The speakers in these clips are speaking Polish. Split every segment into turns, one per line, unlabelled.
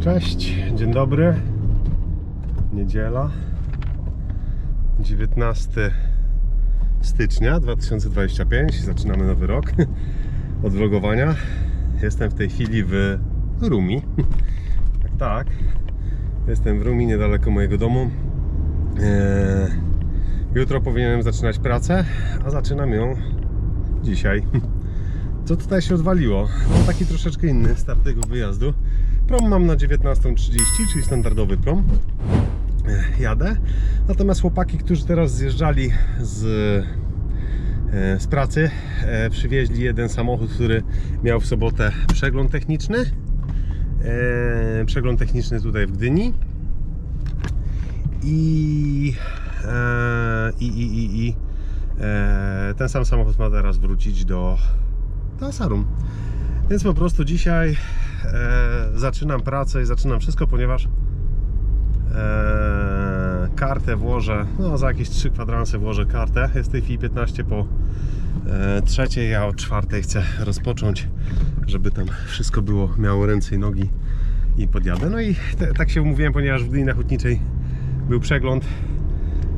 Cześć, dzień dobry. Niedziela. 19 stycznia 2025. Zaczynamy nowy rok od vlogowania. Jestem w tej chwili w Rumi. Tak, tak. Jestem w Rumi, niedaleko mojego domu. Eee, Jutro powinienem zaczynać pracę, a zaczynam ją dzisiaj. Co tutaj się odwaliło? Taki troszeczkę inny start tego wyjazdu. Prom mam na 19.30, czyli standardowy prom. E, Jadę. Natomiast chłopaki, którzy teraz zjeżdżali z, e, z pracy, e, przywieźli jeden samochód, który miał w sobotę przegląd techniczny. Przegląd techniczny tutaj w Gdyni. I, i, i, i, i ten sam samochód ma teraz wrócić do, do. Więc po prostu dzisiaj zaczynam pracę i zaczynam wszystko, ponieważ e, kartę włożę, no za jakieś 3 kwadranse włożę kartę. Jest w tej chwili 15 po e, trzeciej, ja o czwartej chcę rozpocząć, żeby tam wszystko było, miało ręce i nogi i podjadę. No i te, tak się umówiłem, ponieważ w Gdyni Hutniczej był przegląd,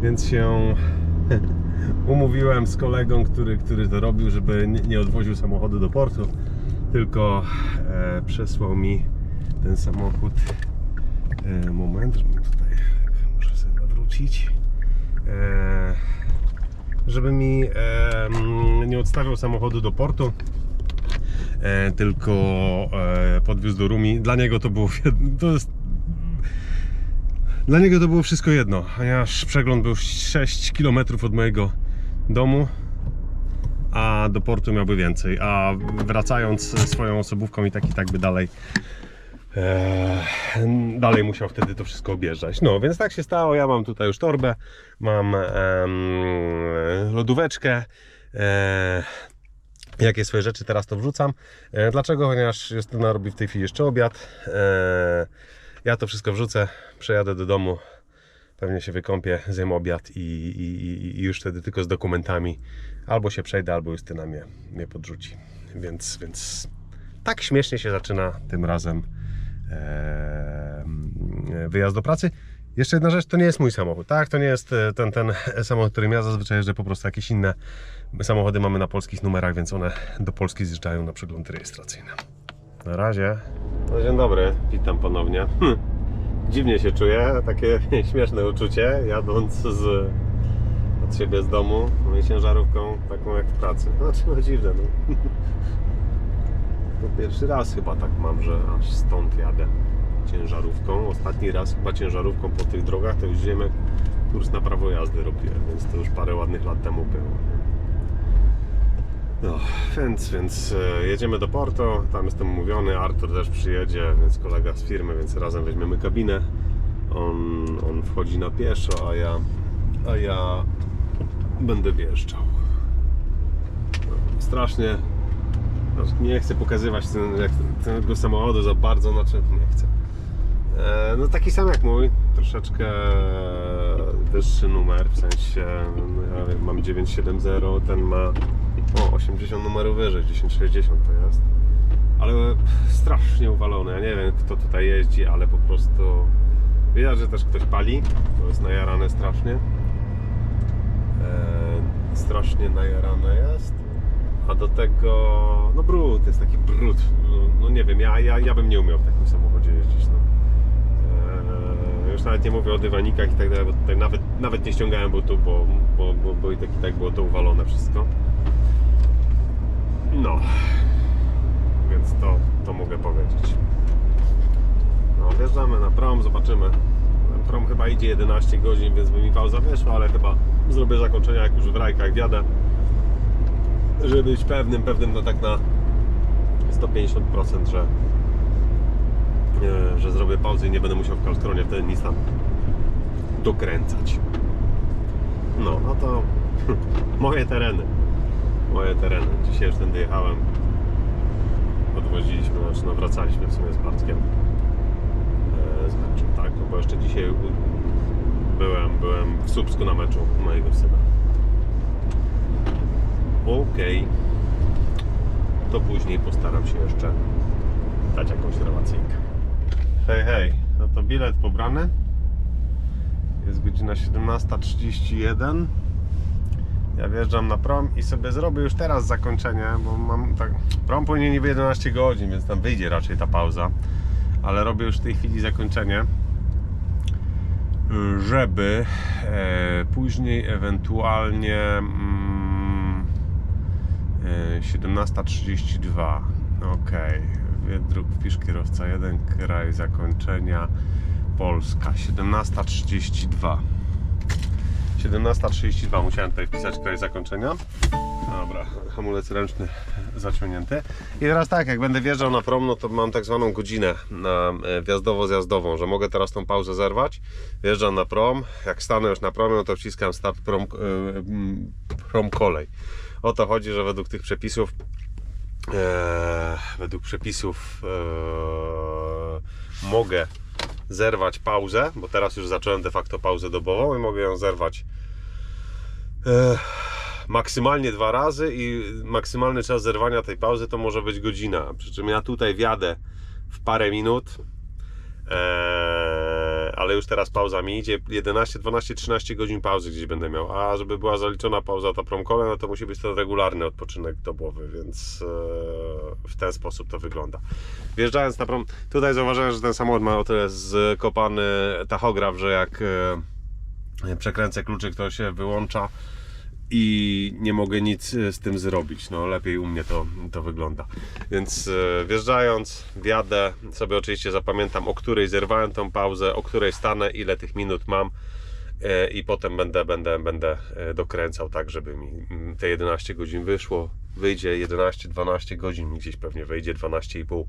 więc się umówiłem z kolegą, który, który to robił, żeby nie, nie odwoził samochodu do portu, tylko e, przesłał mi ten samochód. E, moment, tutaj muszę sobie nawrócić. E, żeby mi e, nie odstawiał samochodu do portu, e, tylko e, podwiózł do Rumi. Dla niego to było to jest dla niego to było wszystko jedno, ponieważ przegląd był 6 km od mojego domu, a do portu miałby więcej. A wracając swoją osobówką i tak i tak by dalej. e, dalej musiał wtedy to wszystko objeżdżać. No więc tak się stało. Ja mam tutaj już torbę, mam em, lodóweczkę. E, jakie swoje rzeczy teraz to wrzucam. E, Dlaczego? Ponieważ Justyna robi w tej chwili jeszcze obiad. E, Ja to wszystko wrzucę, przejadę do domu, pewnie się wykąpię, zjem obiad i, i, i- już wtedy tylko z dokumentami albo się przejdę, albo Justyna mnie, mnie podrzuci. Więc, więc tak śmiesznie się zaczyna tym razem wyjazd do pracy. Jeszcze jedna rzecz, to nie jest mój samochód, tak? To nie jest e, ten, ten samochód, którym ja zazwyczaj jeżdżę, po prostu jakieś inne samochody mamy na polskich numerach, więc one do Polski zjeżdżają na przeglądy rejestracyjne. Na razie. No dzień dobry, witam ponownie. Hm. Dziwnie się czuję, takie śmieszne uczucie, jadąc z, od siebie z domu, no i ciężarówką taką jak w pracy. Znaczy no dziwne, no. To pierwszy raz chyba tak mam, że aż stąd jadę ciężarówką. Ostatni raz chyba ciężarówką po tych drogach to jeździłem jak kurs na prawo jazdy robiłem, więc to już parę ładnych lat temu było. No, więc, więc e, jedziemy do Porto, tam jestem umówiony, Artur też przyjedzie, więc kolega z firmy, więc razem weźmiemy kabinę. On, on wchodzi na pieszo, a ja, a ja będę wjeżdżał. No, Strasznie no, nie chcę pokazywać ten, tego samochodu za bardzo, znaczy nie chcę. E, no taki sam jak mój, troszeczkę wyższy numer, w sensie no, ja mam 970, ten ma o 80 numerów wyżej, 1060 to jest. Ale strasznie uwalony, ja nie wiem kto tutaj jeździ, ale po prostu widać, że też ktoś pali, to jest najarane strasznie. E, strasznie najarane jest. A do tego, no brud, jest taki brud. No, no nie wiem, ja, ja, ja bym nie umiał w takim samochodzie jeździć. No. Eee, już nawet nie mówię o dywanikach i tak dalej, bo tutaj nawet, nawet nie ściągałem butu, bo, bo, bo, bo i tak i tak było to uwalone wszystko. No, więc to, to mogę powiedzieć. No, wjeżdżamy na prom, zobaczymy. Prom chyba idzie 11 godzin, więc by mi pauza wyszła, ale chyba zrobię zakończenia jak już w rajkach wjadę żeby być pewnym, pewnym no tak na 150%, że, e, że zrobię pauzę i nie będę musiał w kalstronie wtedy nic tam dokręcać. No, no to moje tereny. Moje tereny. Dzisiaj już tędy jechałem. Odwoziliśmy, znaczy no wracaliśmy w sumie z Bartkiem e, z meczu, tak? No bo jeszcze dzisiaj byłem, byłem w Słupsku na meczu mojego syna. Okej. To później postaram się jeszcze dać jakąś relacyjkę. Hej, hej, no to bilet pobrany. Jest godzina 17.31. Ja wjeżdżam na prom i sobie zrobię już teraz zakończenie, bo mam tak. Prom płynie niby 11 godzin, więc tam wyjdzie raczej ta pauza. Ale robię już w tej chwili zakończenie, żeby e, później ewentualnie mm, e, 17.32. Okej, Wiedruk, wpisz kierowca 1, kraj zakończenia Polska 17.32. 17.32 musiałem tutaj wpisać kraj zakończenia. Dobra, hamulec ręczny zaciągnięty. I teraz tak, jak będę wjeżdżał na prom, no to mam tak zwaną godzinę na e, wjazdowo-zjazdową, że mogę teraz tą pauzę zerwać. Wjeżdżam na prom, jak stanę już na promie, no to wciskam start prom, e, prom kolej. O to chodzi, że według tych przepisów e, według przepisów e, mogę zerwać pauzę, bo teraz już zacząłem de facto pauzę dobową i mogę ją zerwać e, maksymalnie dwa razy i maksymalny czas zerwania tej pauzy to może być godzina. Przy czym ja tutaj wjadę w parę minut, e, ale już teraz pauza mi idzie 11, 12, 13 godzin pauzy gdzieś będę miał. A żeby była zaliczona pauza ta promkole, no to musi być to regularny odpoczynek dobowy, więc e, w ten sposób to wygląda. Wjeżdżając na prom, tutaj zauważyłem, że ten samochód ma o tyle skopany tachograf, że jak e, przekręcę kluczyk, to się wyłącza i nie mogę nic e, z tym zrobić. No lepiej u mnie to, to wygląda. Więc e, wjeżdżając, wjadę, sobie oczywiście zapamiętam o której zerwałem tą pauzę, o której stanę, ile tych minut mam e, i potem będę, będę, będę dokręcał tak, żeby mi mm, te 11 godzin wyszło. Wyjdzie 11-12 godzin, gdzieś pewnie wyjdzie 12,5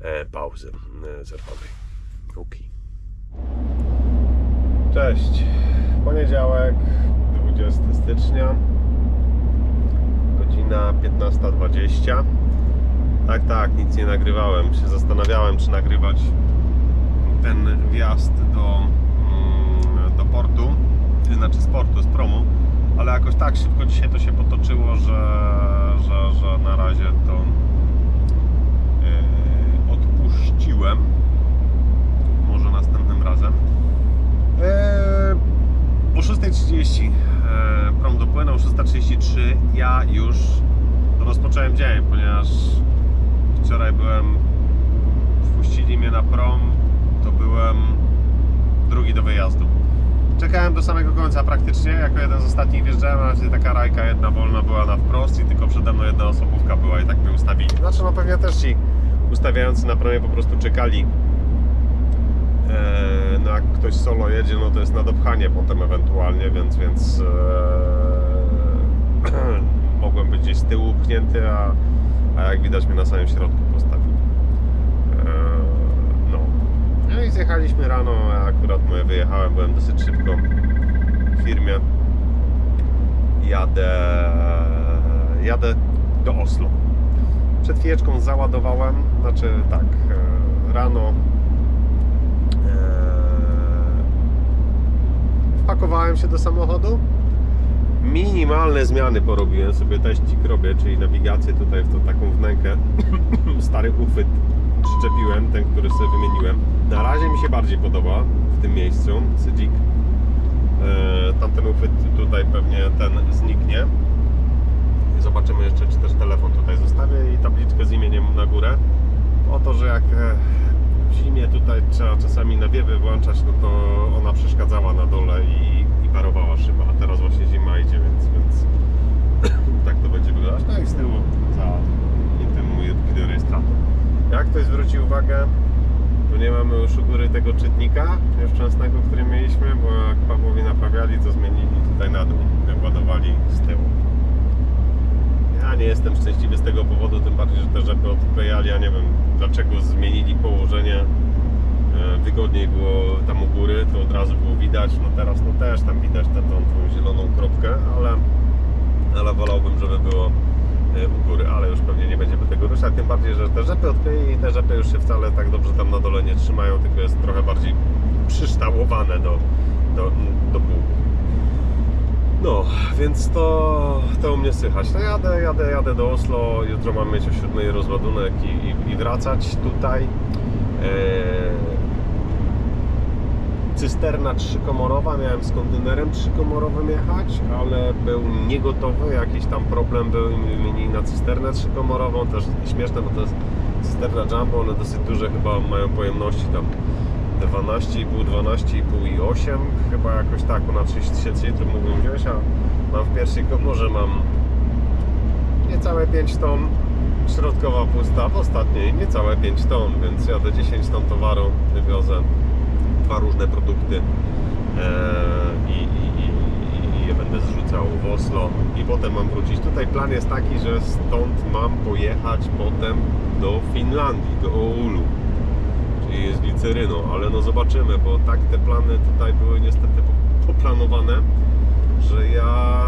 e, pauzy zerwanej. Okay. Cześć. Poniedziałek, 20 stycznia, godzina 15.20. Tak, tak, nic nie nagrywałem. Się zastanawiałem, czy nagrywać ten wjazd do, mm, do portu, znaczy z portu, z promu, ale jakoś tak szybko dzisiaj to się potoczyło, że, że, że na razie to yy, odpuściłem. Może następnym razem. Eee, o 6.30 e, prom dopłynął, 6.33 ja już rozpocząłem dzień, ponieważ wczoraj byłem, wpuścili mnie na prom, to byłem drugi do wyjazdu. Czekałem do samego końca praktycznie, jako jeden z ostatnich wjeżdżałem, a taka rajka jedna wolna była na wprost i tylko przede mną jedna osobówka była i tak mnie ustawili. Znaczy no pewnie też ci ustawiający na promie po prostu czekali E, no jak ktoś solo jedzie, no to jest na dopchanie potem ewentualnie, więc, więc tyłu pchnięty, a, a jak widać mnie na samym środku postawił. E, no. no i zjechaliśmy rano, ja akurat mówię, wyjechałem, byłem dosyć szybko w firmie. Jadę, jadę do Oslo. Przed chwileczką załadowałem, znaczy tak, e, rano Eee, wpakowałem się do samochodu. Minimalne zmiany porobiłem sobie teścik robię, czyli nawigację tutaj w tą taką wnękę. Stary uchwyt przyczepiłem, ten, który sobie wymieniłem. Na razie mi się bardziej podoba w tym miejscu, Sydzik. Eee, tamten uchwyt tutaj pewnie ten zniknie. Zobaczymy jeszcze, czy też telefon tutaj zostawię i tabliczkę z imieniem na górę. O to, że jak e, w zimie tutaj trzeba czasami nawiewy włączać, no to ona przeszkadzała na dole i parowała szyba, a teraz właśnie zima idzie, więc, więc tak to będzie wyglądać. No i z tyłu za i ten mój wideorejestrator. Jak ktoś zwróci uwagę, tu nie mamy już u góry tego czytnika nieszczęsnego, który mieliśmy, bo jak Pawłowi naprawiali, to zmienili tutaj na dół, ładowali z tyłu. Ja nie jestem szczęśliwy z tego powodu, tym bardziej, że te rzepy odklejali, ja nie wiem dlaczego zmienili położenie. E, Wygodniej było tam u góry, to od razu było widać, no teraz no też tam widać tę tą, tą zieloną kropkę, ale, ale wolałbym, żeby było e, u góry, ale już pewnie nie będziemy tego ruszać, tym bardziej, że te rzepy odkleili i te rzepy już się wcale tak dobrze tam na dole nie trzymają, tylko jest trochę bardziej przyształowane do, do, do pół. No, więc to, to u mnie słychać. No jadę, jadę, jadę do Oslo. Jutro mam mieć o 7 rozładunek i, i, i wracać tutaj. Eee, cysterna trzykomorowa, miałem z kontenerem trzykomorowym jechać, ale był niegotowy, jakiś tam problem był i na cysternę trzykomorową, też śmieszne, bo to jest cysterna Jumbo, one dosyć duże chyba mają pojemności tam 12,5, 12,5 i 8 chyba jakoś tak, ponad 30 tysięcy litrów mógłbym wziąć, a mam w pierwszej komorze mam niecałe 5 ton, środkowa pusta, w ostatniej niecałe 5 ton, więc jadę 10 ton towaru, wywiozę dwa różne produkty eee, i, i, i, i je będę zrzucał w Oslo i potem mam wrócić. Tutaj plan jest taki, że stąd mam pojechać potem do Finlandii, do Oulu, czyli z gliceryną, ale no zobaczymy, bo tak te plany tutaj były niestety po- poplanowane, że ja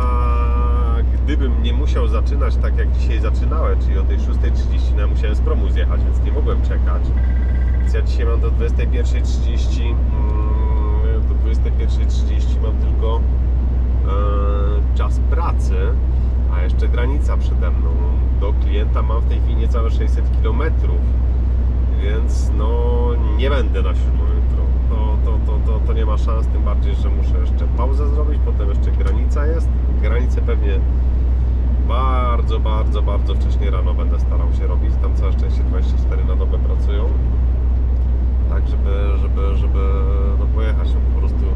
gdybym nie musiał zaczynać tak jak dzisiaj zaczynałem, czyli o tej 6.30, no ja musiałem z promu zjechać, więc nie mogłem czekać. Więc ja dzisiaj mam do 21.30 mm, do 21.30 mam tylko e, czas pracy, a jeszcze granica przede mną. Do klienta mam w tej chwili niecałe 600 km, więc no nie będę na siódmą jutro. To, to, to, to, to nie ma szans, tym bardziej, że muszę jeszcze pauzę zrobić, potem jeszcze granica jest. Granicę pewnie bardzo, bardzo, bardzo wcześnie rano będę starał się robić. Tam całe szczęście 24 na dobę pracują. Tak, żeby, żeby, żeby no pojechać no po prostu.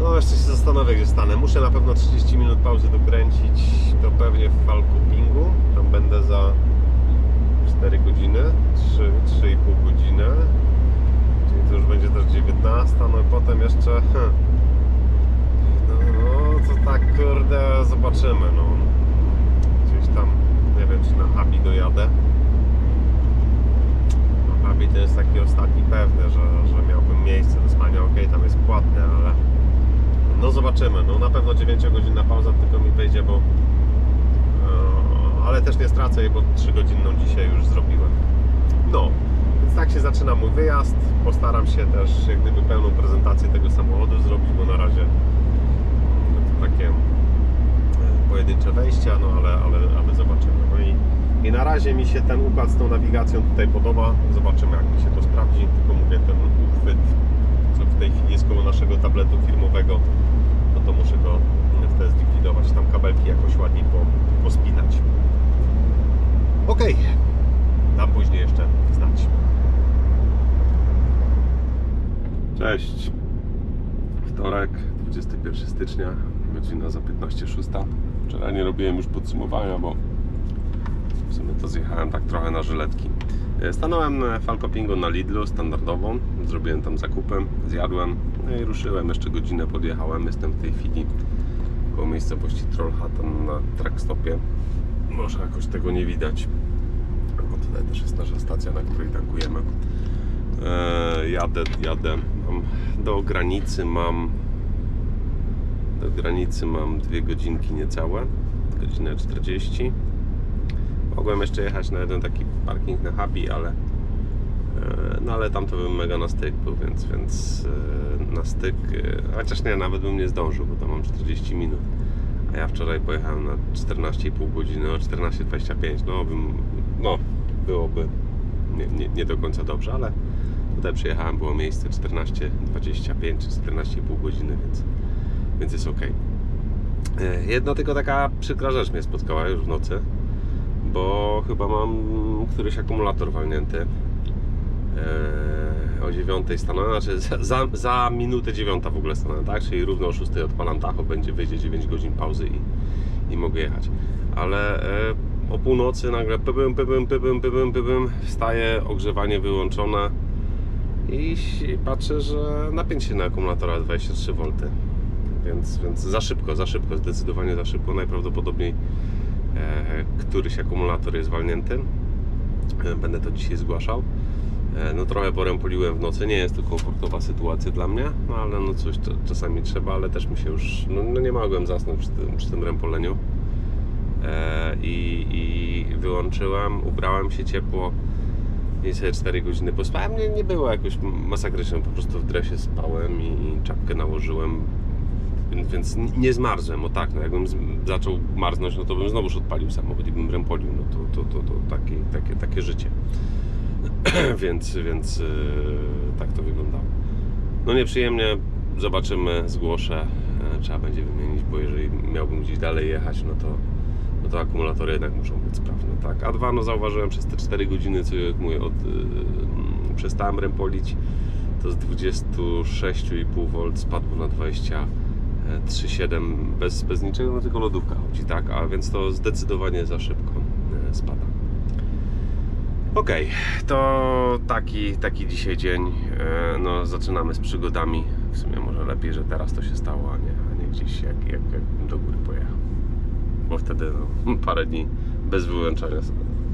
No jeszcze się zastanowię gdzie stanę. Muszę na pewno 30 minut pauzy dokręcić. To pewnie w Falkopingu. Tam będę za 4 godziny, 3, 3,5 godziny. Czyli to już będzie też 19. No i potem jeszcze. hmm, no, no to tak kurde zobaczymy no. Gdzieś tam nie wiem czy na Habi dojadę. Na Habi to jest taki ostatni pewny, że, że miałbym miejsce do spania. Ok, tam jest płatne, ale no zobaczymy. No na pewno 9 godzinna pauza tylko mi wejdzie, bo e, ale też nie stracę jej, bo 3 godzinną dzisiaj już zrobiłem. No, więc tak się zaczyna mój wyjazd. Postaram się też jak gdyby pełną prezentację tego samochodu zrobić, bo na razie to takie e, pojedyncze wejścia, no ale, ale, ale zobaczymy. No i, i na razie mi się ten układ z tą nawigacją tutaj podoba. Zobaczymy jak mi się to sprawdzi. Tylko mówię, ten uchwyt, w tej chwili jest koło naszego tabletu firmowego, no to muszę go wtedy zlikwidować. Tam kabelki jakoś ładniej po, pospinać. Ok, dam później jeszcze znać. Cześć. Wtorek, 21 stycznia, godzina za 15.06. Wczoraj nie robiłem już podsumowania, bo w sumie to zjechałem tak trochę na żyletki. E, Stanąłem na Falkopingu na Lidlu standardową, zrobiłem tam zakupem, zjadłem no i ruszyłem, jeszcze godzinę podjechałem, jestem w tej chwili koło miejscowości Trollhättan na trackstopie. Może jakoś tego nie widać, bo tutaj też jest nasza stacja, na której tankujemy. E, jadę, jadę. Mam, do granicy mam do granicy mam dwie godzinki niecałe, godzinę 40. Mogłem jeszcze jechać na jeden taki parking na Habi, ale e, no ale tam to bym mega na styk był, więc, więc e, na styk, e, chociaż nie, nawet bym nie zdążył, bo tam mam 40 minut. A ja wczoraj pojechałem na 14,5 godziny, o 14.25, no bym, no byłoby nie, nie, nie do końca dobrze, ale tutaj przyjechałem, było miejsce 14.25 czy 14,5 godziny, więc, więc jest ok. Jedna tylko taka przykra rzecz mnie spotkała już w nocy, bo chyba mam któryś akumulator walnięty. Eee, o 9 stanąłem, znaczy za, za, minutę 9 w ogóle stanąłem, tak? Czyli równo o 6 odpalam tacho, będzie wyjdzie 9 godzin pauzy i, i mogę jechać. Ale e, o północy nagle pybym, pybym, pybym, pybym, pybym, wstaje, ogrzewanie wyłączone i patrzę, że napięcie na akumulatora 23V. Więc, więc za szybko, za szybko, zdecydowanie za szybko. Najprawdopodobniej któryś akumulator jest walnięty. E, Będę to dzisiaj zgłaszał. E, No trochę porępoliłem w nocy, nie jest to komfortowa sytuacja dla mnie, no ale no coś to czasami trzeba, ale też mi się już, no, no nie mogłem zasnąć przy tym, przy tym rępoleniu. E, i, I wyłączyłem, ubrałem się ciepło i sobie 4 godziny pospałem. Nie, nie było jakoś masakrycznie, po prostu w dresie spałem i czapkę nałożyłem, więc, nie zmarzłem, o tak, no jakbym zaczął marznąć, no to bym znowuż odpalił samochód i bym rępolił, no to, to, to, to takie, takie, takie życie. więc więc yy, tak to wyglądało. No nieprzyjemnie, zobaczymy, zgłoszę. E, Trzeba będzie wymienić, bo jeżeli miałbym gdzieś dalej jechać, no to, no to akumulatory jednak muszą być sprawne. Tak? A dwa, no zauważyłem przez te 4 godziny, co jak mówię, od, yy, przestałem rempolić, to z 26,5 V spadło na 23,7 bez, bez niczego, no tylko lodówka chodzi, tak? A więc to zdecydowanie za szybko e, spada. Okej, to taki, taki dzisiaj dzień. E, No, zaczynamy z przygodami. W sumie może lepiej, że teraz to się stało, a nie, a nie gdzieś jak, jak, jak do góry pojechał. Bo wtedy no, parę dni bez wyłączania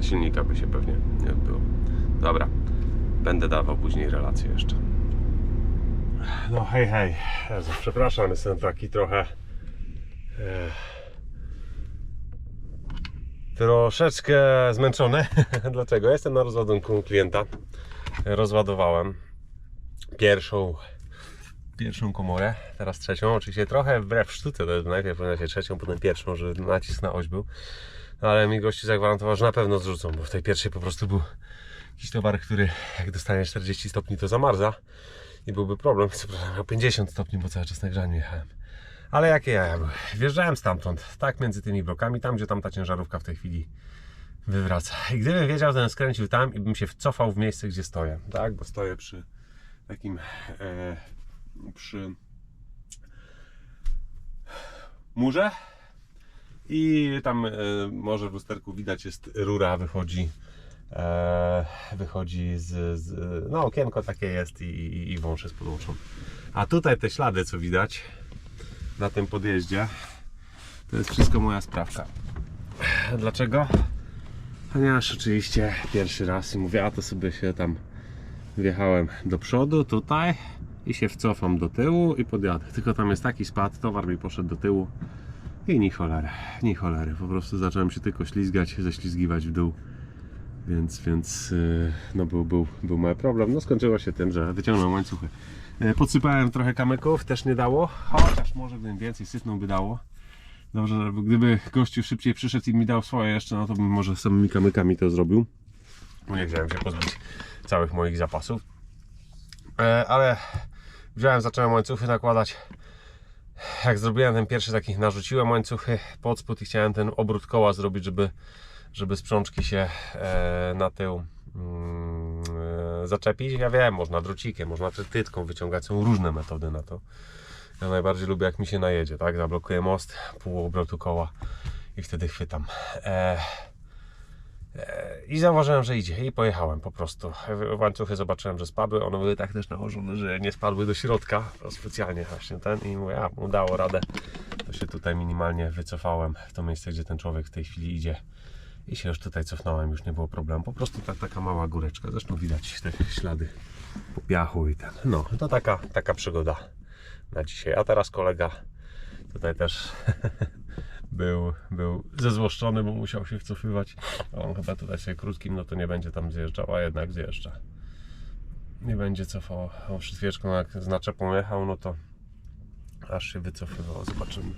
silnika by się pewnie nie odbyło. Dobra, będę dawał później relacje jeszcze. No hej, hej. Jezu, przepraszam, jestem taki trochę... E, troszeczkę zmęczony. Dlaczego? Jestem na rozładunku klienta. Rozładowałem pierwszą pierwszą komorę, teraz trzecią. Oczywiście trochę wbrew sztuce, najpierw powinien trzecią, potem pierwszą, że nacisk na oś był. Ale mi gościu zagwarantował, że na pewno zrzucą, bo w tej pierwszej po prostu był jakiś towar, który jak dostanie 40 stopni to zamarza i byłby problem. Co prawda miał 50 stopni, bo cały czas na grzaniu jechałem. Ale jakie ja były? Wjeżdżałem stamtąd, tak między tymi blokami, tam gdzie tam ta ciężarówka w tej chwili wywraca. I gdybym wiedział, to bym skręcił tam i bym się wcofał w miejsce, gdzie stoję. Tak, bo stoję przy takim e, przy murze i tam e, może w lusterku widać jest rura wychodzi wychodzi z, z no okienko takie jest i, i, i wąż jest podłączony. A tutaj te ślady co widać na tym podjeździe to jest wszystko moja sprawka. Dlaczego? Ponieważ oczywiście pierwszy raz i mówię, a to sobie się tam wjechałem do przodu tutaj i się wcofam do tyłu i podjadę. Tylko tam jest taki spad, towar mi poszedł do tyłu i ni cholery, ni cholery. Po prostu zacząłem się tylko ślizgać, ześlizgiwać w dół. Więc, więc yy, no był, był, był mały problem. No skończyło się tym, że wyciągnąłem łańcuchy. Yy, Podsypałem trochę kamyków, też nie dało. Chociaż może gdybym więcej sypnął by dało. Dobrze, gdyby gościu szybciej przyszedł i mi dał swoje jeszcze, no to bym może samymi kamykami to zrobił. Nie chciałem się pozbyć całych moich zapasów. E, ale wziąłem, zacząłem łańcuchy nakładać. Jak zrobiłem ten pierwszy taki, narzuciłem łańcuchy pod spód i chciałem ten obrót koła zrobić, żeby, żeby sprzączki się e, na tył mm, e, zaczepić. Ja wiem, można drucikiem, można tytką wyciągać, są różne metody na to. Ja najbardziej lubię jak mi się najedzie, tak? Zablokuję most, pół obrotu koła i wtedy chwytam. E, i zauważyłem, że idzie i pojechałem po prostu. Łańcuchy zobaczyłem, że spadły. One były tak też nałożone, że nie spadły do środka. Specjalnie właśnie ten i mówię, a udało radę. To się tutaj minimalnie wycofałem w to miejsce, gdzie ten człowiek w tej chwili idzie. I się już tutaj cofnąłem, już nie było problemu. Po prostu tak, taka mała góreczka. Zresztą widać te ślady po piachu i ten. No, to taka, taka przygoda na dzisiaj. A teraz kolega tutaj też był, był zezłoszczony, bo musiał się wcofywać. On chyba tutaj sobie krótkim, no to nie będzie tam zjeżdżał, a jednak zjeżdża. Nie będzie cofał o przytwieczką, jak z naczepą jechał, no to aż się wycofywał, zobaczymy.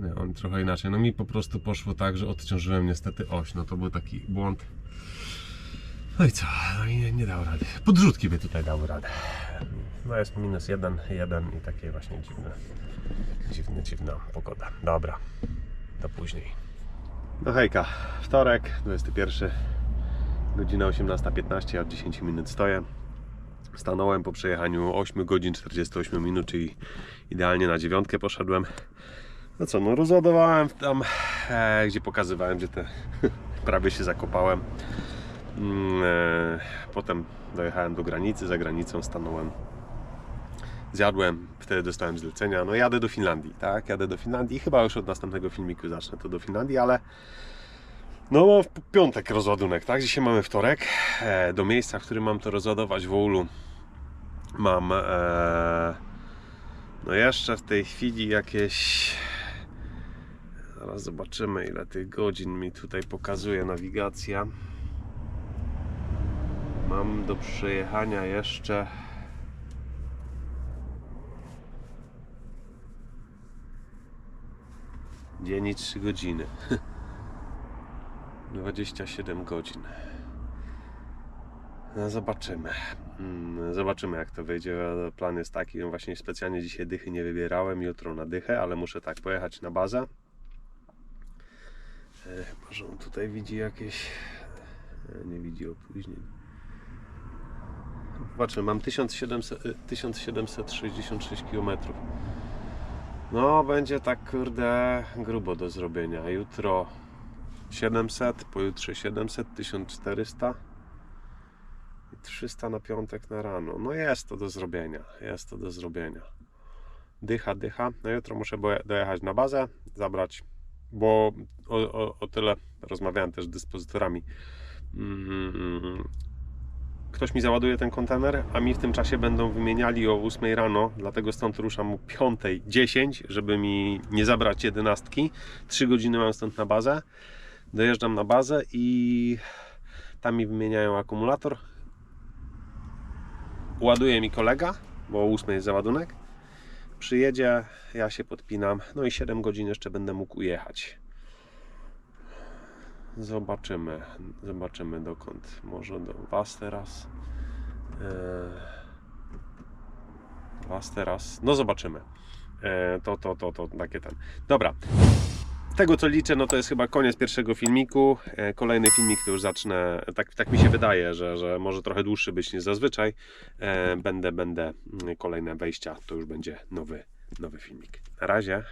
Nie, on trochę inaczej. No mi po prostu poszło tak, że odciążyłem niestety oś. No to był taki błąd. No i co? No i nie, nie dał rady. Podrzutki by tutaj dały radę. No jest minus jeden, jeden i takie właśnie dziwne, dziwne, dziwna pogoda. Dobra, to później. No hejka, wtorek, 21, godzina 18.15, ja od 10 minut stoję. Stanąłem po przejechaniu 8 godzin 48 minut, czyli idealnie na dziewiątkę poszedłem. No co, no rozładowałem tam, e, gdzie pokazywałem, gdzie te prawie się zakopałem. Mm, e, Potem dojechałem do granicy, za granicą stanąłem. Zjadłem, wtedy dostałem zlecenia. No jadę do Finlandii, tak? Jadę do Finlandii. Chyba już od następnego filmiku zacznę to do Finlandii, ale no w piątek rozładunek, tak? Dzisiaj mamy wtorek. E, do miejsca, w którym mam to rozładować w Oulu mam e, no jeszcze w tej chwili jakieś zaraz zobaczymy ile tych godzin mi tutaj pokazuje nawigacja. Mam do przejechania jeszcze dzień i 3 godziny. 27 godzin. No, zobaczymy. Mm, Zobaczymy jak to wyjdzie. Plan jest taki, no właśnie specjalnie dzisiaj dychy nie wybierałem, jutro na dychę, ale muszę tak pojechać na bazę. E, Może on tutaj widzi jakieś... e, Nie widzi opóźnień. Zobaczmy, mam 1700, e, 1766 km. No, będzie tak kurde grubo do zrobienia. Jutro 700, pojutrze 700, 1400 i 300 na piątek na rano. No jest to do zrobienia, jest to do zrobienia. Dycha, dycha. No jutro muszę dojechać na bazę, zabrać, bo o, o, o tyle rozmawiałem też z dyspozytorami. Mm, Ktoś mi załaduje ten kontener, a mi w tym czasie będą wymieniali o 8 rano, dlatego stąd ruszam o 5.10, żeby mi nie zabrać jedenastki. 3 godziny mam stąd na bazę. Dojeżdżam na bazę i tam mi wymieniają akumulator. Ładuje mi kolega, bo o 8 jest załadunek. Przyjedzie, ja się podpinam, no i 7 godzin jeszcze będę mógł ujechać. Zobaczymy, zobaczymy dokąd. Może do Was teraz. Eee, Was teraz. No zobaczymy. Eee, to, to, to, to takie ten. Dobra. Tego co liczę, no to jest chyba koniec pierwszego filmiku. E, Kolejny filmik to już zacznę, tak, tak mi się wydaje, że, że może trochę dłuższy być niż zazwyczaj. E, Będę, będę mm, kolejne wejścia, to już będzie nowy, nowy filmik. Na razie.